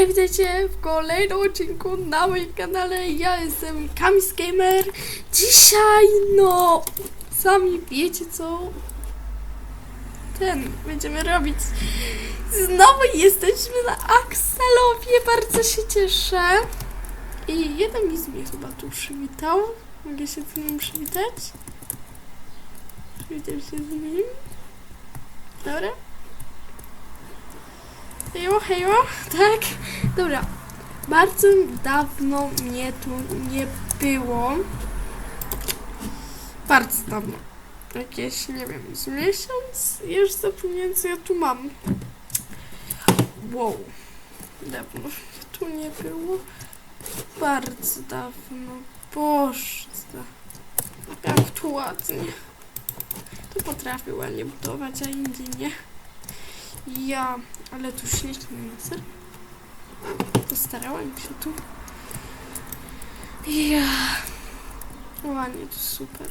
Hej, witajcie w kolejnym odcinku na moim kanale. Ja jestem Kamis Gamer. Dzisiaj, no, sami wiecie co ten będziemy robić. Znowu jesteśmy na Axelowie. Bardzo się cieszę. I jeden mi mnie chyba tu przywitał. Mogę się z nim przywitać? Przywitam się z nim. Dobra. Hejo, hejo, tak? Dobra. Bardzo dawno mnie tu nie było. Bardzo dawno. Jakieś, nie wiem, z miesiąc? Już zapomniałem, co ja tu mam. Wow. Dawno tu nie było. Bardzo dawno. Boże. Jak tu ładnie. To potrafię ładnie budować, a indziej nie. Ja, ale tu ślicznie na ser. Postarałam się tu. Ja. Ładnie, to super.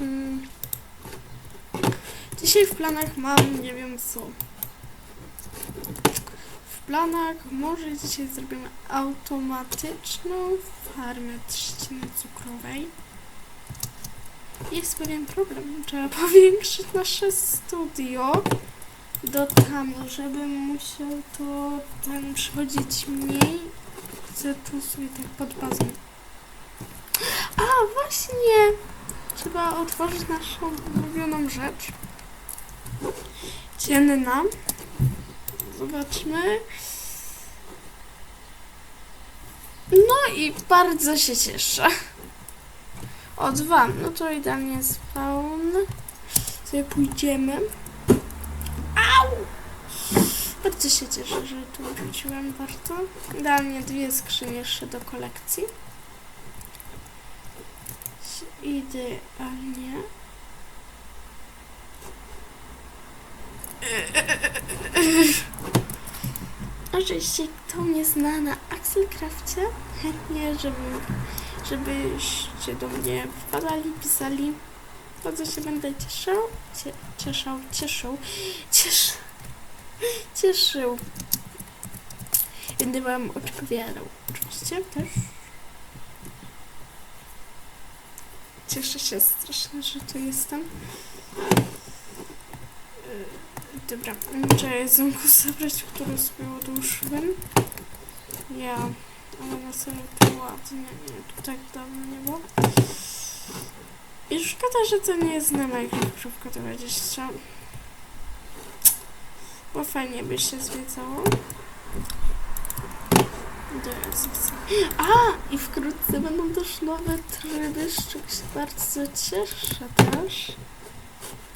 Mm. Dzisiaj w planach mam nie wiem co. W planach może dzisiaj zrobimy automatyczną farmę trzciny cukrowej. Jest pewien problem. Trzeba powiększyć nasze studio do tam, żeby musiał to ten przychodzić mniej. Chcę tu sobie tak pod bazą. A właśnie! Trzeba otworzyć naszą ulubioną rzecz. Dzienna. Zobaczmy. No i bardzo się cieszę. O, dwa. No to idealnie spawn. Sobie pójdziemy. Au! Bardzo się cieszę, że tu wróciłem bardzo. Idealnie dwie skrzynie jeszcze do kolekcji. Idealnie. Oczywiście, kto mnie zna na Axelcrafcie, chętnie, żeby, żebyście do mnie wpadali, pisali. Bardzo się będę cieszył, cie, cieszał, cieszył, ciesz, cieszył. Będę wam odpowiadał. Oczywiście też. Cieszę się strasznie, że tu jestem. Yy, Dobra, trzeba jedzonko zabrać, które sobie odłożyłem. Ja, ale na serio to ładnie, nie, tak dawno nie było. I szkoda, że to nie jest na Minecraft 20. Bo fajnie by się zwiedzało. A! I wkrótce będą też nowe tryby, z czego się bardzo cieszę też.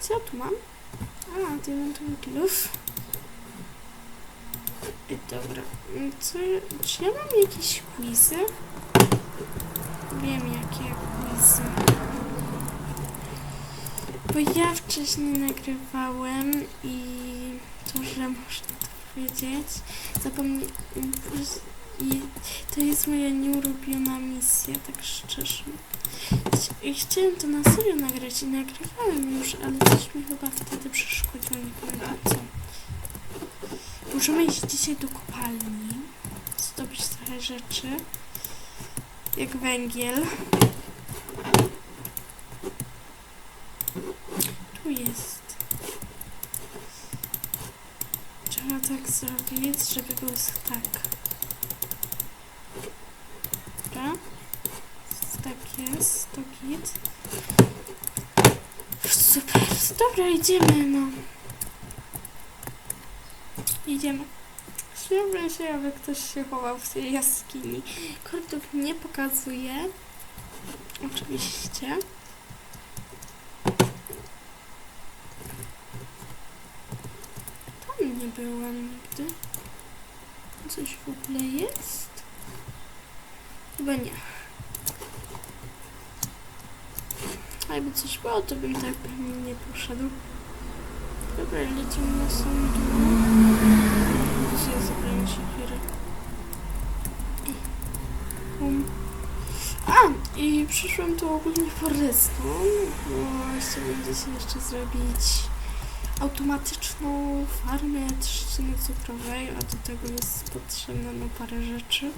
Co ja tu mam? A, diamentowy glów. Dobra. Co, czy ja mam jakieś quizy? Wiem jakie quizy. Bo ja wcześniej nagrywałem i to, że można to powiedzieć, zapomniałem. I to jest moja nieulubiona misja, tak szczerze. I chciałem to na serio nagrać i nagrywałem już, ale coś mi chyba wtedy przeszkodziło, nie pamiętam co. Możemy iść dzisiaj do kopalni, zdobyć trochę rzeczy, jak węgiel. Tu jest. Trzeba tak zrobić, żeby był tak. Dobra. Tak jest, to git. Super, dobra, idziemy, no. Idziemy. Śmiałbym się, aby ktoś się chował w tej jaskini. Kordów nie pokazuje. Oczywiście. Tam nie byłam nigdy. Coś w ogóle jest? Chyba nie. A jakby coś było, to bym tak pewnie nie poszedł. Dobra, lecimy na dół. Dzisiaj zabrałem chwilę. Um. A! I przyszłam tu ogólnie po redstone, bo chciałabym dzisiaj jeszcze zrobić automatyczną farmę trzciny cukrowej, a do tego jest potrzebne no parę rzeczy,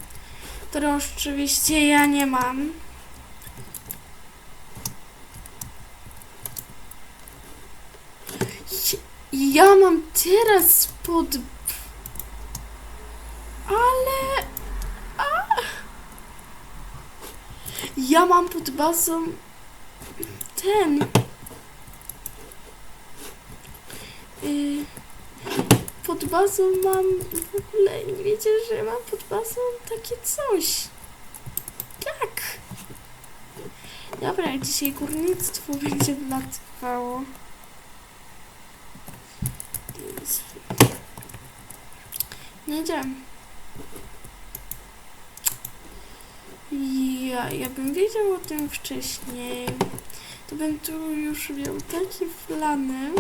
które oczywiście ja nie mam. Ja mam teraz pod... Ale... A... Ja mam pod bazą ten... Y, pod bazą mam w ogóle, nie wiecie, że mam pod bazą takie coś. Jak? Dobra, dzisiaj górnictwo będzie wlatywało. Więc- Nie wiem. Ja, ja bym wiedział o tym wcześniej. To bym tu już miał takie plany.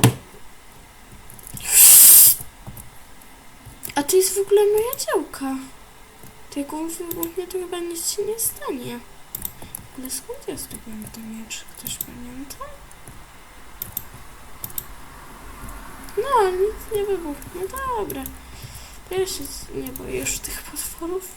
A to jest w ogóle moja działka. On wybuchnie, to chyba nic się nie stanie. Ale skąd ja zdobyłem ten miecz? Ktoś pamięta? No, nic nie wybuchnie. Dobra. Ja się nie boję już tych potworów.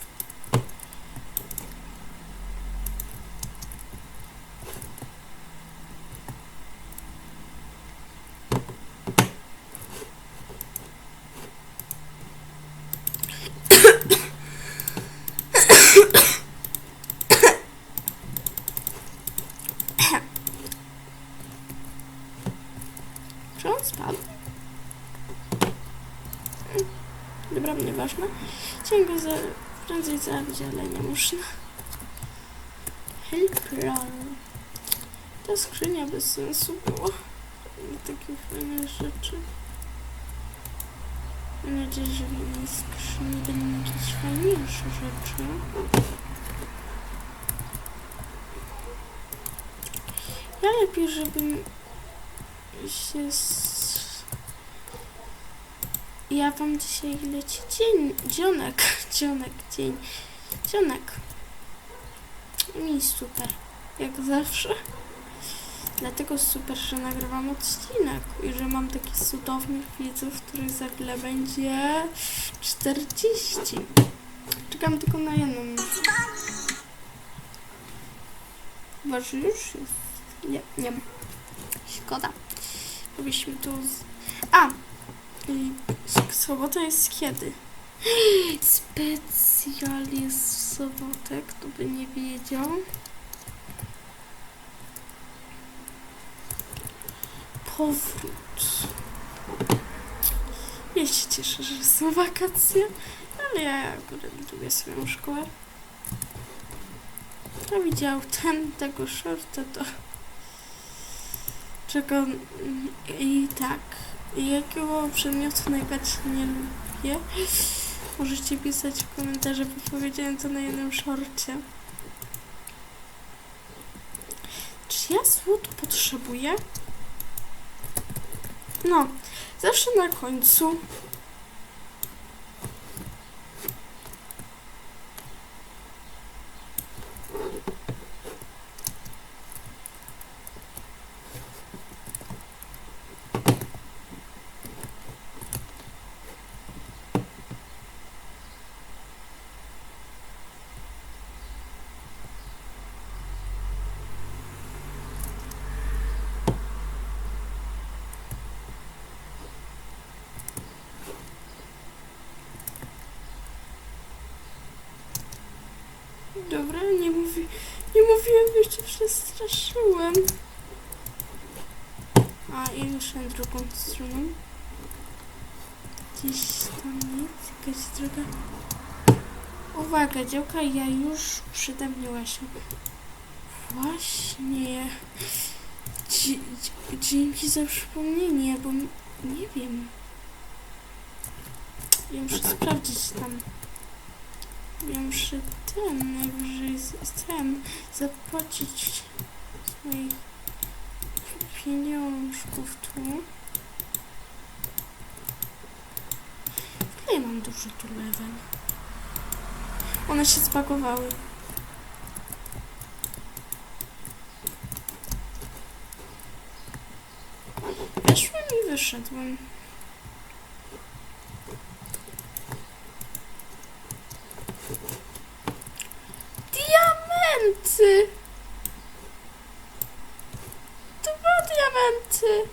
Czy on spadł? Mm, Nieważne. Chciałem go za, prędzej zabić, ale nie można. Helpral. Ta skrzynia bez sensu była. I takie fajne rzeczy. Mam nadzieję, że w innej skrzyni będą jakieś fajniejsze rzeczy. Ja lepiej, żebym się s... Ja wam dzisiaj leci dzień, dzionek, dzionek, dzień, dzionek. Mi super, jak zawsze. Dlatego super, że nagrywam odcinek i że mam takich cudownych widzów, których za chwilę będzie 40. Czekam tylko na jedną. Chyba, że już jest. Nie, nie ma. Szkoda. Byliśmy tu z... A! I sobota jest kiedy? Specjal jest w sobotę, kto by nie wiedział. Powrót. Ja się cieszę, że są wakacje, ale ja akurat lubię swoją szkołę. Kto widział ten, tego shorta, to czego i tak. Jakiego przedmiotu najbardziej nie lubię? Możecie pisać w komentarzach, bo powiedziałem to na jednym szorcie. Czy ja złoto potrzebuję? No, zawsze na końcu. Dobra, nie mówi, nie mówiłem, bo się przestraszyłem. A, i ruszę drugą stroną. Gdzieś tam jest jakaś droga. Uwaga, działka, ja już uprzedemniła się. Właśnie. Dzie- Dzięki za przypomnienie, bo nie wiem. Ja muszę sprawdzić tam. Ja muszę ten najwyżej z- ten zapłacić swoich pieniążków tu. Ale ja mam dużo tu level. One się zbagowały. Weszło mi, wyszedłem. Diamenty! Dwa diamenty!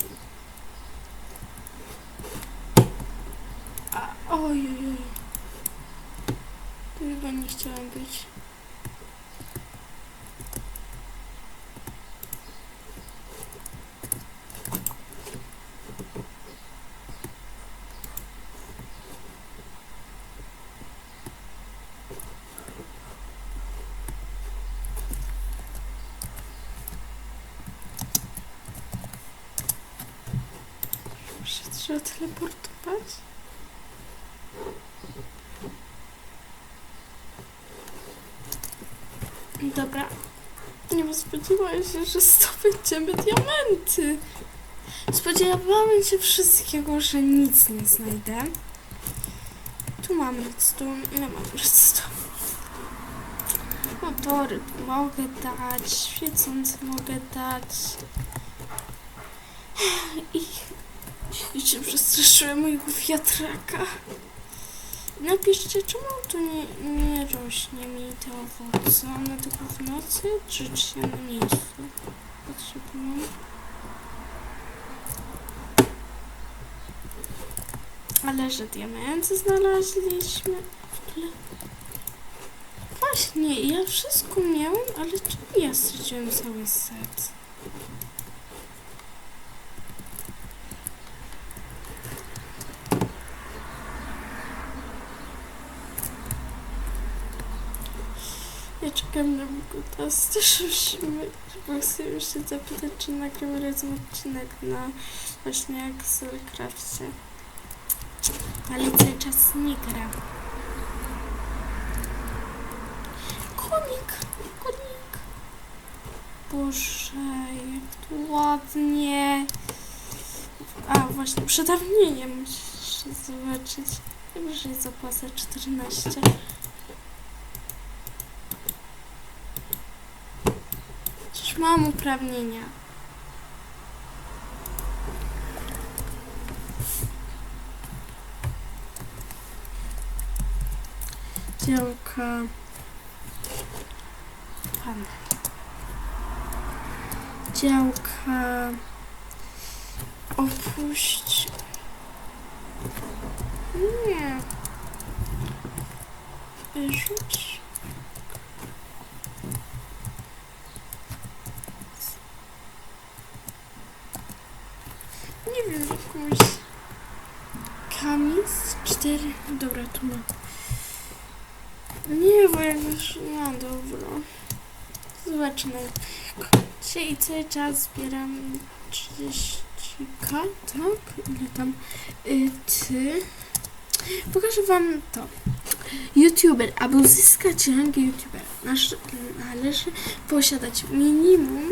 A, oj, oj, oj. Tu chyba nie chciałam być. Muszę teleportować. Dobra. Nie spodziewałam się, że zdobędziemy diamenty. Spodziewałam się wszystkiego, że nic nie znajdę. Tu mam redstone, ile mam redstone? Motory mogę dać, świecące mogę dać. I, i się przestraszyłem mojego wiatraka. Napiszcie, czemu tu nie, nie rośnie mi te owoce? One tylko w nocy, czy, czy na miejscu potrzebują? Ale że diamenty znaleźliśmy. Ogóle... Właśnie, ja wszystko miałem, ale czemu ja straciłem cały set? Ja czekam na też musimy, bo chcę już się zapytać, czy nagramy razem odcinek na właśnie Excelcrafcie. Ale cały czas nie gra. Konik, konik. Boże, jak tu ładnie. A, właśnie, przedawnienie musisz zobaczyć. Że jest zapłacę 14. mam uprawnienia. Działka. Pan. Działka. Opuść. Nie. Wyrzuć. Nie wiem, jakąś kamis cztery. Dobra, tu mam. Nie, bo jak już no dobra. Zobaczmy. Dzisiaj cały czas zbieram 30k, tak? Ile tam? Y, ty. Pokażę wam to. YouTuber, aby uzyskać rangę YouTuber, nasz, należy posiadać minimum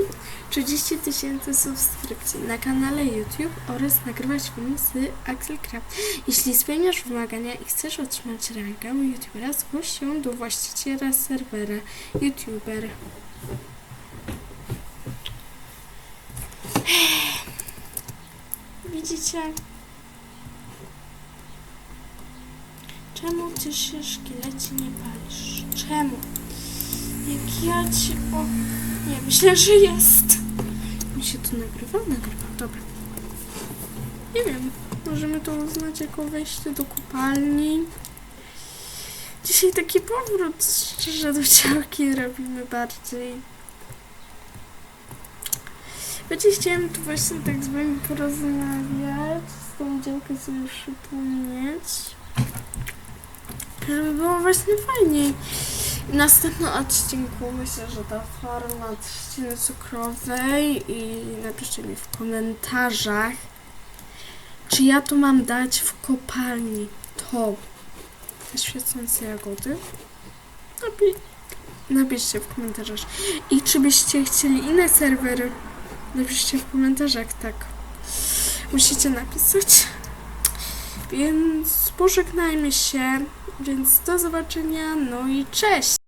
30 tysięcy subskrypcji na kanale YouTube oraz nagrywać filmy z Axelcraft. Jeśli spełniasz wymagania i chcesz otrzymać rangę YouTubera, zgłoś się do właściciela serwera YouTuber. Widzicie? Czemu ty się szkielecie nie palisz? Czemu? Jak ja ci... O, nie, myślę, że jest. Mi się to nagrywa? Nagrywa, dobra. Nie wiem, możemy to uznać jako wejście do kopalni. Dzisiaj taki powrót szczerze do działki robimy bardziej. Będzie chciałem tu właśnie tak z wami porozmawiać, z tą działkę sobie przypomnieć. Żeby było właśnie fajniej. W następnym odcinku myślę, że ta farma trzciny cukrowej i napiszcie mi w komentarzach, czy ja tu mam dać w kopalni to świecące jagody. Napi napiszcie w komentarzach. I czy byście chcieli inne serwery? Napiszcie w komentarzach, tak. Musicie napisać. Więc pożegnajmy się. Więc do zobaczenia, no i cześć!